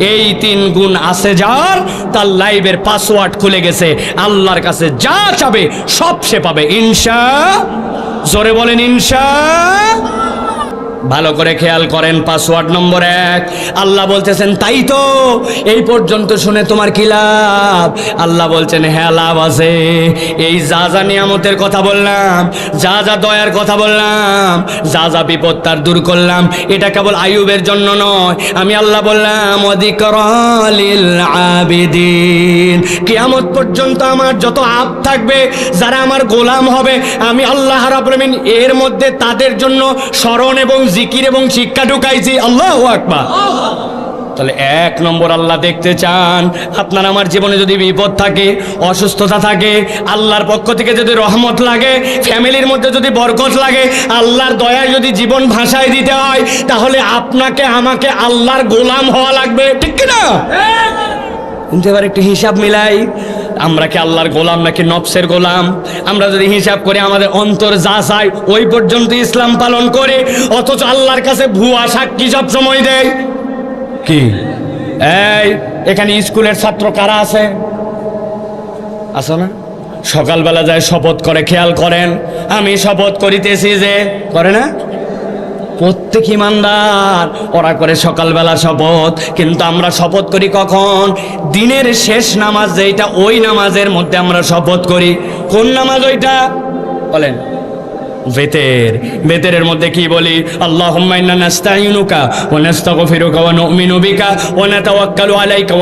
এই তিন গুণ আছে যার, তার লাইভের পাসওয়ার্ড খুলে গেছে। আল্লাহর কাছে যা চাবে সব সে পাবে। ইনশা, জোরে বলেন ইনশা। ভালো করে খেয়াল করেন পাসওয়ার্ড নম্বর এক। আল্লাহ বলতেছেন, তাই তো, এই পর্যন্ত শুনে তোমার কি লাভ? আল্লাহ বলছেন হ্যাঁ লাভ আছে। এই যা যা নিয়ামতের কথা বললাম, যা যা দয়ার কথা বললাম, যা যা বিপদ তার দূর করলাম, এটা কেবল আয়ুবের জন্য নয়। আমি আল্লাহ বললাম অধিকরলিল আবিদিন। কিয়ামত পর্যন্ত আমার যত আপ থাকবে, যারা আমার গোলাম হবে, আমি আল্লাহ রাব্বুল আলামিন এর মধ্যে তাদের জন্য স্মরণ এবং জিকির এবং শিক্ষা ঢুকাইছি, আল্লাহ আকবার। তাহলে এক নম্বর আল্লাহ দেখতে চান, আপনার আমার জীবনে যদি বিপদ থাকে, অসুস্থতা থাকে, আল্লাহর পক্ষ থেকে যদি রহমত লাগে, ফ্যামিলির মধ্যে যদি বরকত লাগে, আল্লাহর দয়ায় যদি জীবন ভাষায় দিতে হয়, তাহলে আপনাকে, আমাকে আল্লাহর গোলাম হওয়া লাগবে, ঠিক কি না কিন্তু এবার একটু হিসাব মিলাই আমরা কি আল্লাহর গোলাম নাকি নফসের গোলাম? আমরা যদি হিসাব করে আমাদের অন্তর যা চাই ওই পর্যন্ত ইসলাম পালন করে অথচ আল্লাহর কাছে ভুয়া সাক্ষী সব সময় দেয়। কি? এই এখানে স্কুলের ছাত্র কারা আছে? আছে না? সকালবেলা যায় শপথ করে খেয়াল করেন। আমি শপথ করিতেছি যে করে না? প্রত্যেক ইমানদার, ওরা করে সকালবেলা শপথ, কিন্তু আমরা শপথ করি কখন? দিনের শেষ নামাজ যেটা ওই নামাজের মধ্যে আমরা শপথ করি। কোন নামাজ ওইটা? বলেন। বেতের বেতেরের মধ্যে কি বলি? ওয়া নাতাওয়াক্কালু আলাইকা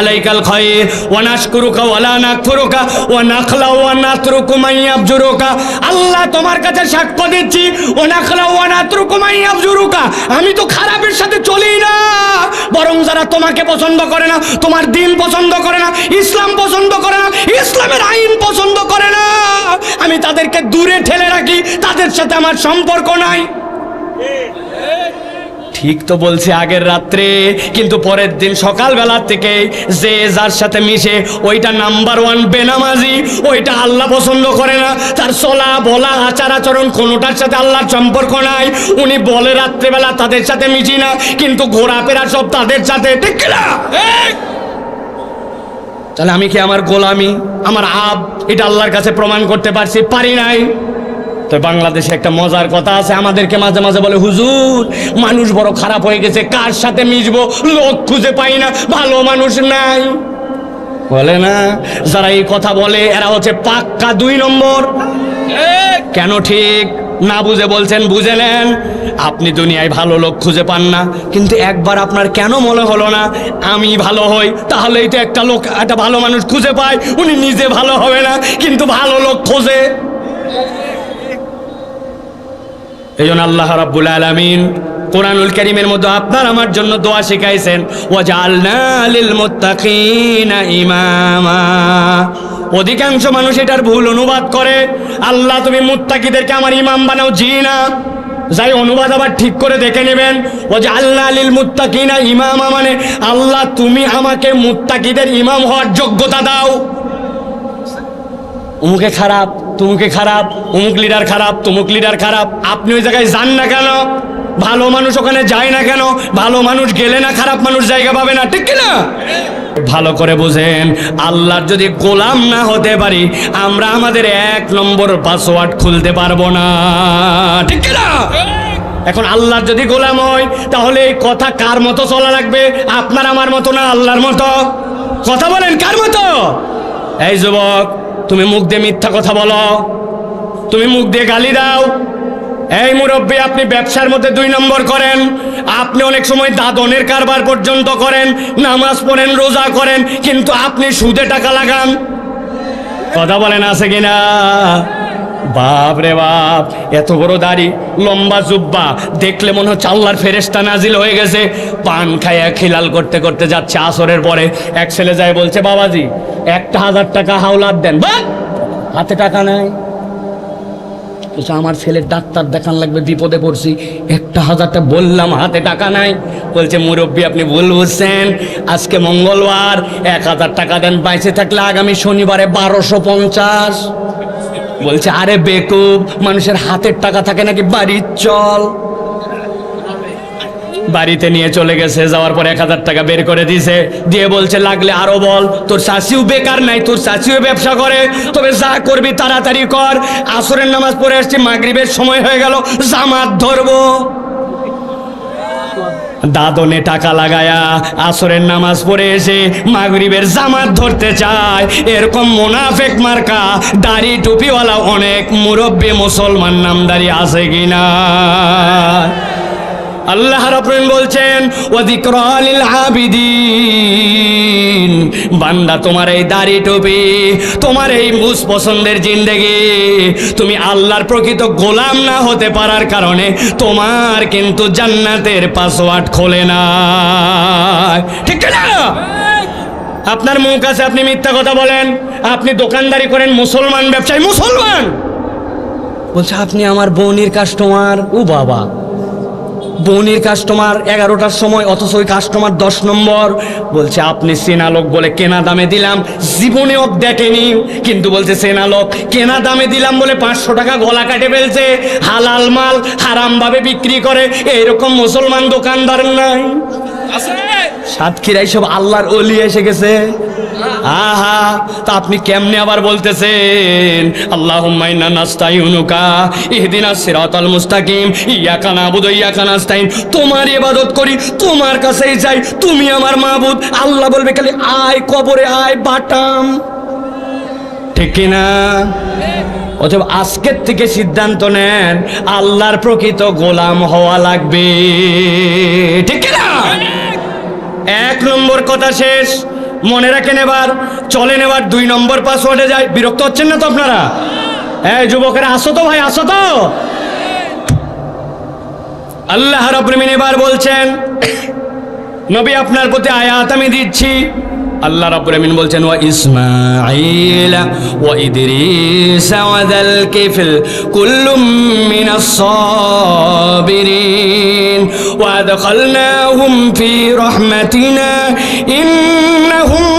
আলাইকাল খায়র ওয়া নাশকুরুকা ওয়া লা নাকফুরুকা ওয়া নাখলাউ ওয়া নাতরুকু ইয়াবজুরুকা আল্লাহ তোমার কাছে সাক্ষ্য দিচ্ছি আমি তো খারাপের সাথে চলি না, বরং যারা তোমাকে পছন্দ করে না, তোমার দিন পছন্দ করে না, ইসলাম পছন্দ করে না, ইসলামের আইন পছন্দ করে না, আমি তাদেরকে দূরে ঠেলে রাখি তাদের সাথে আমার সম্পর্ক নাই। ঠিক তো বলছে আগের রাত্রে, কিন্তু পরের দিন সকালবেলা থেকে যে যার সাথে মিশে ওইটা নাম্বার ওয়ান বেনামাজি, ওইটা আল্লাহ পছন্দ করে না। তার চলা, বলা, আচার আচরণ কোনোটার সাথে আল্লাহর সম্পর্ক নাই। উনি বলে রাত্রেবেলা তাদের সাথে মিশি না, কিন্তু ঘোরাফেরা সব তাদের সাথে, ঠিক না তাহলে আমি কি আমার গোলামি, আমার আব, এটা আল্লাহর কাছে প্রমাণ করতে পারছি? পারি নাই। তো বাংলাদেশে একটা মজার কথা আছে, আমাদেরকে মাঝে মাঝে বলে, হুজুর, মানুষ বড় খারাপ হয়ে গেছে, কার সাথে মিশবো? লোক খুঁজে পাই না, ভালো মানুষ নাই। বলে না, যারা এই কথা বলে, এরা হচ্ছে পাক্কা দুই নম্বর। কেন ঠিক? না বুঝে বলছেন, বুঝে নেন। আপনি দুনিয়ায় ভালো লোক খুঁজে পান না। কিন্তু একবার আপনার কেন মনে হলো না, আমি ভালো হই তাহলেই তো একটা লোক, একটা ভালো মানুষ খুঁজে পায়, উনি নিজে ভালো হবে না, কিন্তু ভালো লোক খোঁজে। এই জন্য আল্লাহ রাব্বুল আলামিন কোরআনুল কারীমের মধ্যে আপনার আমার জন্য দোয়া শিখাইছেন ইমামা। অধিকাংশ মানুষ এটার ভুল অনুবাদ করে, আল্লাহ, তুমি মুত্তাকিদেরকে আমার ইমাম বানাও। জি না। যাই অনুবাদ আবার ঠিক করে দেখে নেবেন ও যে আল্লাহ আলিল মুত্তাকিনা ইমামা মানে আল্লাহ, তুমি আমাকে মুত্তাকিদের ইমাম হওয়ার যোগ্যতা দাও। উমুকে খারাপ। তুমুকে খারাপ অমুক লিডার খারাপ, তুমুক লিডার খারাপ। আপনি ওই জায়গায় যান না কেন? ভালো মানুষ ওখানে যায় না কেন? ভালো মানুষ গেলে না খারাপ মানুষ জায়গা পাবে না, ঠিক না ভালো করে বুঝেন, আল্লাহর যদি গোলাম না হতে পারি, আমরা আমাদের এক নম্বর পাসওয়ার্ড খুলতে পারব না, ঠিক না এখন আল্লাহর যদি গোলাম হয়, তাহলে এই কথা কার মতো চলা লাগবে? আপনার আমার মতো না আল্লাহর মতো? কথা বলেন, কার মতো? এই যুবক তুমি মুখ দিয়ে মিথ্যা কথা বলো। তুমি মুখ দিয়ে গালি দাও। এই মুরব্বী, আপনি ব্যবসার মধ্যে দুই নম্বর করেন। আপনি অনেক সময় দাদনের কারবার পর্যন্ত করেন, নামাজ পড়েন, রোজা করেন, কিন্তু আপনি সুদে টাকা লাগান। কথা বলেন আছে কিনা? বাপ রে বাপ, এত বড় দাড়ি, লম্বা জুব্বা, দেখলে মনে হচ্ছে আল্লাহর ফেরেস্তা নাজিল হয়ে গেছে। পান খাইয়া খিলাল করতে করতে যাচ্ছে আসরের পরে। এক ছেলে যায় বলছে, বাবাজি একটা হাজার টাকা হাওলাত দেন। হাতে টাকা নাই। আমার ছেলের ডাক্তার দেখান লাগবে, বিপদে পড়ছি। একটা হাজারটা বললাম, হাতে টাকা নাই। বলছে, মুরব্বী, আপনি ভুল বুঝছেন। আজকে মঙ্গলবার, এক হাজার টাকা দেন। বাইসে থাকলে আগামী শনিবারে বারোশো পঞ্চাশ। বলছে, আরে বেকুব, মানুষের হাতের টাকা থাকে নাকি? বাড়ির চল। বাড়িতে নিয়ে চলে গেছে, যাওয়ার পর এক হাজার টাকা বের করে দিছে। দিয়ে বলছে, লাগলে আরও বল, তোর শাশিও বেকার নাই, তোর শাশিও ব্যবসা করে, তবে যা করবি তাড়াতাড়ি কর। আসরের নামাজ পড়ে আসছি, মাগরিবের সময় হয়ে গেল, জামাত ধরবো। দাদনে টাকা লাগায়া আসরের নামাজ পড়ে এসে মাগরিবের জামাত ধরতে চায়। এরকম মোনাফেক মার্কা, দাড়ি টুপিওয়ালা অনেক মুরব্বী মুসলমান নামদারি আছে কিনা? আল্লাহ রাব্বুল বলছেন বান্দা তোমার এই দাড়ি টুপি, তোমার এই মুস পছন্দের জিন্দেগি, তুমি আল্লাহর প্রকৃত গোলাম না হতে পারার কারণে তোমার কিন্তু জান্নাতের পাসওয়ার্ড খোলে না। ঠিক না আপনার মুখ আছে, আপনি মিথ্যা কথা বলেন, আপনি দোকানদারি করেন, মুসলমান ব্যবসায়ী, মুসলমান! বলছে, আপনি আমার বৌনির কাস্টমার ও বাবা। বৌনির কাস্টমার এগারোটার সময় অথচ ওই কাস্টমার দশ নম্বর। বলছে আপনি সেনালোক বলে কেনা দামে দিলাম। জীবনে জীবনেও দেখেনি কিন্তু বলছে সেনালোক কেনা দামে দিলাম বলে পাঁচশো টাকা গলা কাটে ফেলছে। হালাল মাল হারামভাবে বিক্রি করে। এরকম মুসলমান দোকানদার নাই। সাতক্ষীরাই সব আল্লাহর অলি এসে গেছে। আহা, তা আপনি কেমনে আবার বলতেছেন? আল্লাহ মাইনা নাস্তাইনুকা, ইহদিনা সিরাতাল মুস্তাকিম, ইয়াকা নাবুদু ইয়াকা নাস্তাইন। তোমার ইবাদত করি, তোমার কাছেই যাই, তুমি আমার মাবুদ। আল্লাহ বলবে খালি আয় কবরে, আয় বাটাম। ঠিক কিনা অথবা আজকের থেকে সিদ্ধান্ত নেন, আল্লাহর প্রকৃত গোলাম হওয়া লাগবে। ঠিক কিনা এক নম্বর কথা শেষ। মনে রাখেন এবার, চলেন এবার দুই নম্বর পাসওয়ার্ডে যায় বিরক্ত হচ্ছেন না তো আপনারা? হ্যাঁ যুবকেরা, আসো তো ভাই, আসো তো। আল্লাহ রব্রমিন এবার বলছেন, নবী আপনার প্রতি আয়াত আমি দিচ্ছি। আল্লাহ রাব্বুল আমিন বলছেন, ওয়া ইসমাঈল ওয়া ইদরিস ওয়া যাল কিফল কুল্লুম মিনাস সাবিরিন ওয়া আদখালনাহুম ফি রাহমাতিনা ইন্নাহুম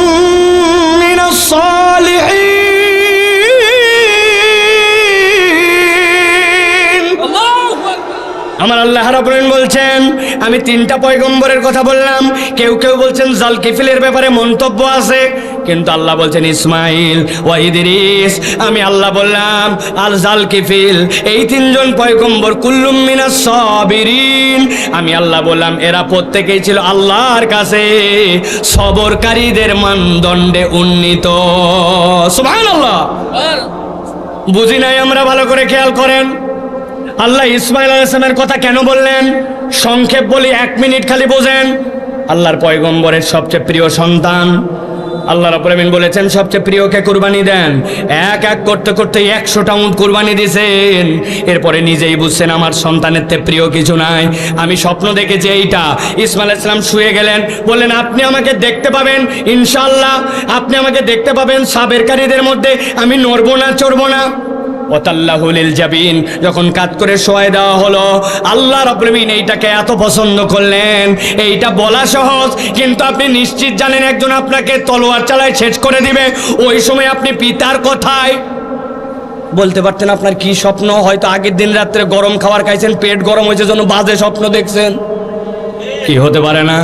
আমার আল্লাহ রাব্বুল বলছেন আমি তিনটা পয়গম্বরের কথা বললাম। কেউ কেউ বলছেন জালকিফিলের ব্যাপারে মন্তব্য আছে। কিন্তু আল্লাহ বলছেন ইসমাইল ওয়া ইদরিস আমি আল্লাহ বললাম আল জালকিফিল এই তিনজন পয়গম্বর কুল্লুম মিনাস সাবিরিন। আমি আল্লাহ বললাম এরা প্রত্যেকেই ছিল আল্লাহর কাছে সবরকারীদের মানদণ্ডে উন্নীত। সুবহানাল্লাহ। বুঝি নাই আমরা ভালো করে খেয়াল করেন? আল্লাহ ইসমাইল আলাইসলামের কথা কেন বললেন? সংক্ষেপ বলি, এক মিনিট খালি বোঝেন। আল্লাহর পয়গম্বরের সবচেয়ে প্রিয় সন্তান। আল্লাহ আমিন বলেছেন, সবচেয়ে প্রিয়কে কুরবানি দেন? এক এক করতে করতে একশোটা উঁট কুরবানি দিয়েছেন এরপরে নিজেই বুঝছেন, আমার সন্তানের তে প্রিয় কিছু নাই। আমি স্বপ্ন দেখেছি এইটা। ইসমাইল ইসলাম শুয়ে গেলেন, বললেন, আপনি আমাকে দেখতে পাবেন ইনশাল্লাহ আপনি আমাকে দেখতে পাবেন সাবেরকারীদের মধ্যে। আমি নড়বো না, চড়বো না। ওতাল্লাহুলিল জাবিন, যখন কাত করে শোয়াই দেওয়া হলো, আল্লাহ রবীন্দিন এইটাকে এত পছন্দ করলেন। এইটা বলা সহজ, কিন্তু আপনি নিশ্চিত জানেন একজন আপনাকে তলোয়ার চালায় শেষ করে দিবে। ওই সময় আপনি পিতার কথায় বলতে পারতেন, আপনার কি স্বপ্ন? হয়তো আগের দিন রাত্রে গরম খাবার খাইছেন, পেট গরম হয়েছে জন্য বাজে স্বপ্ন দেখছেন। কি হতে পারে না?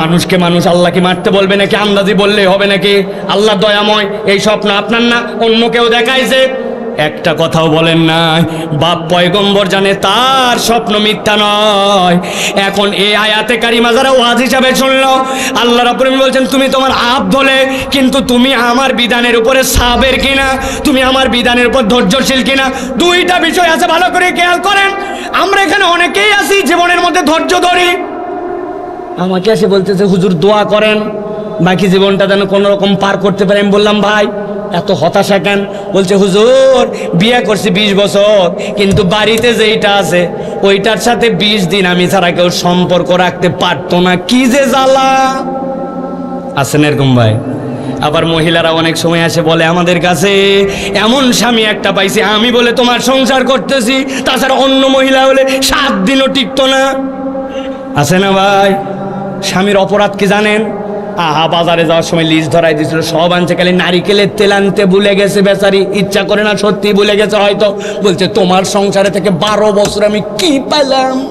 মানুষকে মানুষ আল্লাহকে মারতে বলবে নাকি, আন্দাজি বললেই হবে নাকি? আল্লাহ দয়াময়, এই স্বপ্ন আপনার না, অন্য কেউ দেখাইছে একটা কথাও বলেন না বাপ পয়গম্বর জানে তার স্বপ্ন মিথ্যা নয়। এখন এই আয়াতে কারিমা যারা ওয়াজ হিসাবে শুনল, আল্লাহ রাব্বুল বলছেন, তুমি তোমার আপ ধলে, কিন্তু তুমি আমার বিধানের উপরে সাবের কিনা? তুমি আমার বিধানের উপর ধৈর্যশীল কিনা? দুইটা বিষয় আছে, ভালো করে খেয়াল করেন। আমরা এখানে অনেকেই আছি, জীবনের মধ্যে ধৈর্য ধরি। আমাকে এসে বলতেছে, হুজুর, দোয়া করেন। বাকি জীবনটা যেন কোনো রকম পার করতে পারে, আমি বললাম, ভাই, এত হতাশা কেন? বলছে, হুজুর, বিয়ে করছি বিশ বছর, কিন্তু বাড়িতে যেইটা আছে, ওইটার সাথে বিশ দিন আমি ছাড়া কেউ সম্পর্ক রাখতে পারতো না। কি যে জ্বালা! আছেন এরকম, ভাই? আবার মহিলারা অনেক সময় আসে বলে, আমাদের কাছে এমন স্বামী একটা পাইছি, আমি বলে তোমার সংসার করতেছি, তাছাড়া অন্য মহিলা হলে সাত দিনও টিকতো না। আছে না, ভাই? স্বামীর অপরাধ কি জানেন? আহা, বাজারে যাওয়ার সময় লিস্ট ধরাই দিয়েছিল, সব আনছে, খালি নারিকেলের তেল আনতে ভুলে গেছে বেচারি, ইচ্ছা করে না, সত্যি ভুলে গেছে হয়তো। বলছে, তোমার সংসারে থেকে বারো বছর আমি কি পেলাম?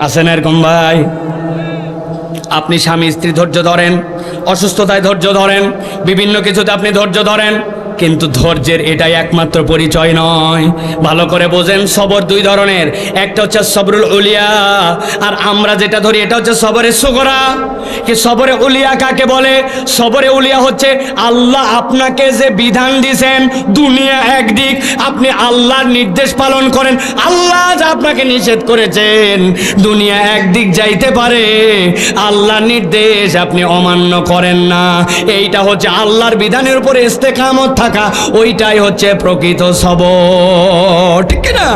আছেন এরকম ভাই? আপনি স্বামী, স্ত্রী ধৈর্য ধরেন, অসুস্থতায় ধৈর্য ধরেন, বিভিন্ন কিছুতে আপনি ধৈর্য ধরেন কিন্তু ধৈর্যের এটাই একমাত্র পরিচয় নয়। ভালো করে বোঝেন, সবর দুই ধরনের। একটা হচ্ছে সবরুল উলিয়া, আর আমরা যেটা ধরি এটা হচ্ছে সবরের সুগরা। কি সবরে উলিয়া কাকে বলে? সবরে উলিয়া হচ্ছে আল্লাহ আপনাকে যে বিধান দিয়েছেন দুনিয়া একদিক, আপনি আল্লাহর নির্দেশ পালন করেন। আল্লাহ যা আপনাকে নিষেধ করেছেন দুনিয়া একদিক যাইতে পারে, আল্লাহর নির্দেশ আপনি অমান্য করেন না। এইটা হচ্ছে আল্লাহর বিধানের উপরে ইস্তেকামত থাকা ওইটাই হচ্ছে প্রকৃত সবর ঠিক না